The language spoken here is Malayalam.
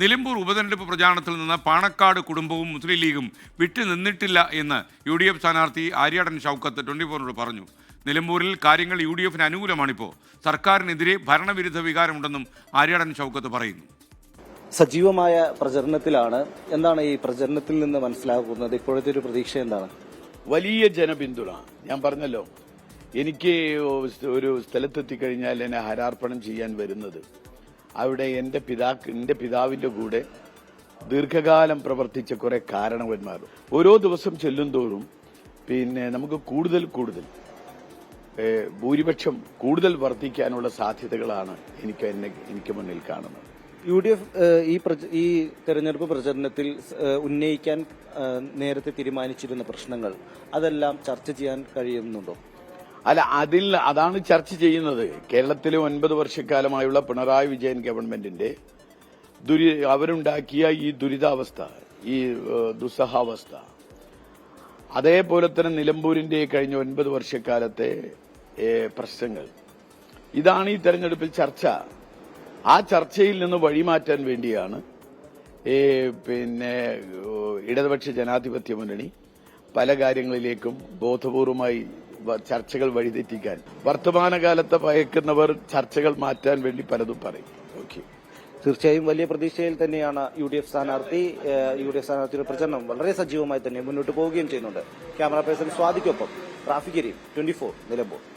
നിലമ്പൂർ ഉപതെരഞ്ഞെടുപ്പ് പ്രചാരണത്തിൽ നിന്ന് പാണക്കാട് കുടുംബവും മുസ്ലിം ലീഗും വിട്ടുനിന്നിട്ടില്ല എന്ന് യു ഡി എഫ് സ്ഥാനാർത്ഥി ആര്യാടൻ ഷൗക്കത്ത് ട്വന്റി ഫോറിനോട് പറഞ്ഞു. നിലമ്പൂരിൽ കാര്യങ്ങൾ യു ഡി എഫിന് അനുകൂലമാണിപ്പോൾ സർക്കാരിനെതിരെ ഭരണവിരുദ്ധ വികാരമുണ്ടെന്നും ആര്യാടൻ ഷൗക്കത്ത് പറയുന്നു. സജീവമായ പ്രചരണത്തിലാണ്. എന്താണ് ഈ പ്രചരണത്തിൽ നിന്ന് മനസ്സിലാക്കുന്നത് ഇപ്പോഴത്തെ ഒരു പ്രതീക്ഷ എന്താണ്? വലിയ ജനപിന്തുണ. ഞാൻ പറഞ്ഞല്ലോ എനിക്ക് ഒരു സ്ഥലത്തെത്തിക്കഴിഞ്ഞാൽ എന്നെ ഹരാർപ്പണം ചെയ്യാൻ വരുന്നത്. അവിടെ എന്റെ പിതാ എന്റെ പിതാവിന്റെ കൂടെ ദീർഘകാലം പ്രവർത്തിച്ച കുറെ കാരണവന്മാർ. ഓരോ ദിവസം ചെല്ലും തോറും പിന്നെ നമുക്ക് കൂടുതൽ കൂടുതൽ ഭൂരിപക്ഷം കൂടുതൽ വർദ്ധിക്കാനുള്ള സാധ്യതകളാണ് എനിക്ക് എന്നെ എനിക്ക് മുന്നിൽ കാണുന്നത്. യു ഡി എഫ് ഈ ഈ തെരഞ്ഞെടുപ്പ് പ്രചരണത്തിൽ ഉന്നയിക്കാൻ നേരത്തെ തീരുമാനിച്ചിരുന്ന പ്രശ്നങ്ങൾ അതെല്ലാം ചർച്ച ചെയ്യാൻ കഴിയുന്നുണ്ടോ? അല്ല അതിൽ അതാണ് ചർച്ച ചെയ്യുന്നത്. കേരളത്തിലെ ഒൻപത് വർഷക്കാലമായുള്ള പിണറായി വിജയൻ ഗവൺമെന്റിന്റെ ദുരി അവരുണ്ടാക്കിയ ഈ ദുരിതാവസ്ഥ ഈ ദുസ്സഹാവസ്ഥ. അതേപോലെ തന്നെ നിലമ്പൂരിന്റെ കഴിഞ്ഞ ഒൻപത് വർഷക്കാലത്തെ പ്രശ്നങ്ങൾ. ഇതാണ് ഈ തെരഞ്ഞെടുപ്പിൽ ചർച്ച. ആ ചർച്ചയിൽ നിന്ന് വഴിമാറ്റാൻ വേണ്ടിയാണ് പിന്നെ ഇടതുപക്ഷ ജനാധിപത്യ മുന്നണി പല കാര്യങ്ങളിലേക്കും ബോധപൂർവമായി ചർച്ചകൾ വഴിതെറ്റിക്കാൻ വർത്തമാനകാലത്തെ ഭയക്കുന്നവർ ചർച്ചകൾ മാറ്റാൻ വേണ്ടി പലതും പറയും. ഓക്കെ. തീർച്ചയായും വലിയ പ്രതീക്ഷയിൽ തന്നെയാണ് യു ഡി എഫ് സ്ഥാനാർത്ഥി യു ഡി എഫ് സ്ഥാനാർത്ഥിയുടെ പ്രചരണം വളരെ സജീവമായി തന്നെ മുന്നോട്ട് പോവുകയും ചെയ്യുന്നുണ്ട്. ക്യാമറ പേഴ്സൺ സ്വാതിക്കൊപ്പം റാഫികരീം ട്വന്റി ഫോർ നിലമ്പൂർ.